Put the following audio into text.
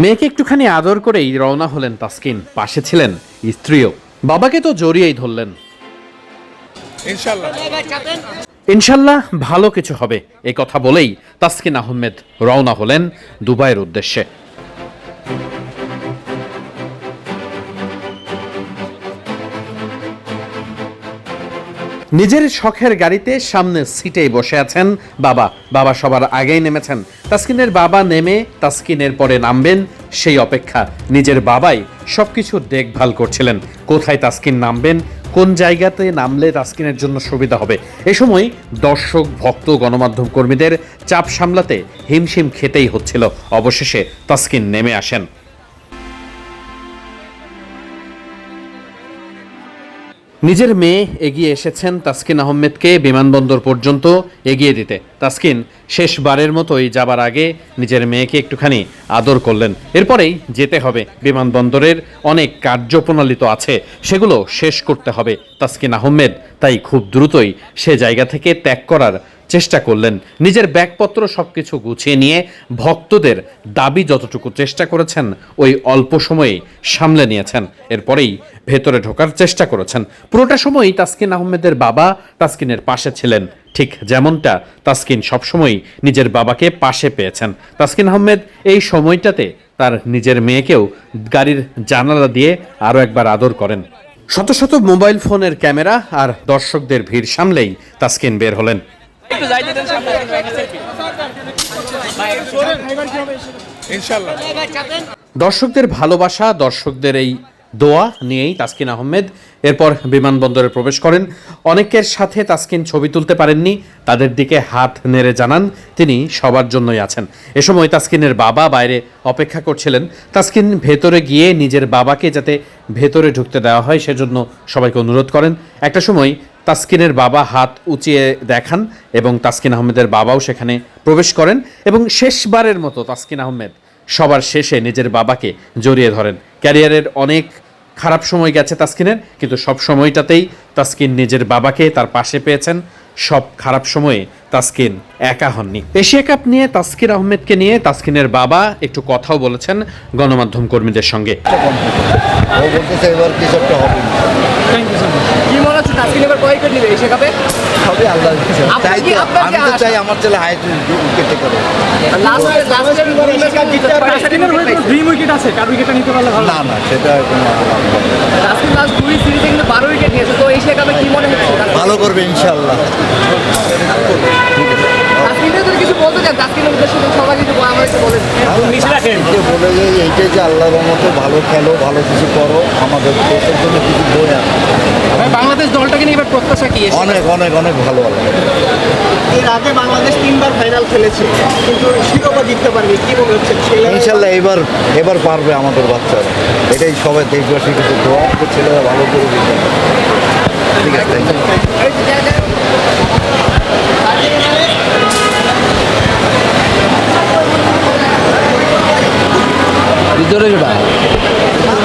মেয়েকে একটুখানি আদর করেই রওনা হলেন তাসকিন। পাশে ছিলেন স্ত্রীও। বাবাকে তো জড়িয়েই ধরলেন। ইনশাল্লাহ ইনশাল্লাহ ভালো কিছু হবে এ কথা বলেই তাসকিন আহমেদ রওনা হলেন দুবাইয়ের উদ্দেশ্যে। নিজের শখের গাড়িতে সামনে সিটেই বসে আছেন বাবা। বাবা সবার আগেই নেমেছেন। তাসকিনের বাবা নেমে তাসকিনের পরে নামবেন সেই অপেক্ষা। নিজের বাবাই সবকিছু দেখভাল করছিলেন। কোথায় তাসকিন নামবেন, কোন জায়গাতে নামলে তাসকিনের জন্য সুবিধা হবে? এ সময় দর্শক, ভক্ত, গণমাধ্যম কর্মীদের চাপ সামলাতে হিমশিম খেতেই হচ্ছিল। অবশেষে তাসকিন নেমে আসেন। নিজের মেয়ে এগিয়ে এসেছেন তাসকিন আহমেদকে বিমানবন্দর পর্যন্ত এগিয়ে দিতে। তাসকিন শেষবারের মতোই যাবার আগে নিজের মেয়েকে একটুখানি আদর করলেন। এরপরেই যেতে হবে। বিমানবন্দরের অনেক কার্যপ্রণালী তো আছে, সেগুলো শেষ করতে হবে। তাসকিন আহমেদ তাই খুব দ্রুতই সে জায়গা থেকে ত্যাগ করার চেষ্টা করলেন। নিজের ব্যাগপত্র সবকিছু গুছিয়ে নিয়ে ভক্তদের দাবি যতটুকু চেষ্টা করেছেন, ওই অল্প সময়ে সামলে নিয়েছেন। এরপরেই ভেতরে ঢোকার চেষ্টা করেছেন। পুরোটা সময়ই তাসকিন আহমেদের বাবা তাসকিনের পাশে ছিলেন। ঠিক যেমনটা তাসকিন সবসময় নিজের বাবাকে পাশে পেয়েছেন। তাসকিন আহমেদ এই সময়টাতে তার নিজের মেয়েকেও গাড়ির জানালা দিয়ে আরও একবার আদর করেন। শত শত মোবাইল ফোনের ক্যামেরা আর দর্শকদের ভিড় সামলেই তাসকিন বের হলেন। ইনশাল্লাহ। দর্শকদের ভালোবাসা দর্শকদের এই দোয়া নিয়েই তাসকিন আহমেদ এরপর বিমানবন্দরে প্রবেশ করেন। অনেকের সাথে তাসকিন ছবি তুলতে পারেননি তাদের দিকে হাত নেড়ে জানান তিনি সবার জন্যই আছেন। এ সময় তাসকিনের বাবা বাইরে অপেক্ষা করছিলেন। তাসকিন ভেতরে গিয়ে নিজের বাবাকে যাতে ভেতরে ঢুকতে দেওয়া হয় সেজন্য সবাইকে অনুরোধ করেন। একটা সময় তাসকিনের বাবা হাত উঁচিয়ে দেখান এবং তাসকিন আহমেদের বাবাও সেখানে প্রবেশ করেন এবং শেষবারের মতো তাসকিন আহমেদ সবার শেষে নিজের বাবাকে জড়িয়ে ধরেন। ক্যারিয়ারের অনেক খারাপ সময় গেছে তাসকিনের কিন্তু সব সময়টাতেই তাসকিন নিজের বাবাকে তার পাশে পেয়েছেন। সব খারাপ সময়ে তাসকিন একা হননি। এশিয়া কাপ নিয়ে তাসকির আহমেদকে নিয়ে তাসকিনের বাবা একটু কথাও বলেছেন গণমাধ্যম কর্মীদের সঙ্গে। নেবে এশিয়া কাপে হবে আল্লাহ চাই তো আমি তো চাই আমার ছেলে হাই উইকেটে করে ড্রিম উইকেট আছে কার উইকেটটা নিতে পারলে ভালো না না সেটা কোনো তাসকিন লাস্ট দুই সিরিজে কিন্তু বারো উইকেট নিয়েছে তো এশিয়া কাপে কি মনে হচ্ছে? ভালো করবে ইনশাল্লাহ তাসকিনের যদি কিছু বলতে চান তাসকিনের উদ্দেশ্যে সবাই কিছু বলে, যে এইটাই যে আল্লাহর মতো ভালো খেলো ভালো কিছু করো আমাদের দেশের জন্য কিছু বই বাংলাদেশ দলটাকে নিয়ে এবার প্রত্যাশা কি অনেক অনেক অনেক ভালো ভালো এর আগে বাংলাদেশ তিনবার ফাইনাল খেলেছে কিন্তু শিরোপা জিততে পারেনি কি মনে হচ্ছে? ইনশাল্লাহ এবার এবার পারবে আমাদের বাচ্চারা এটাই সবাই দেশবাসী কিছু দোয়া ছেলেরা ভালো করে দিতে ঠিক আছে জোরে জোরে।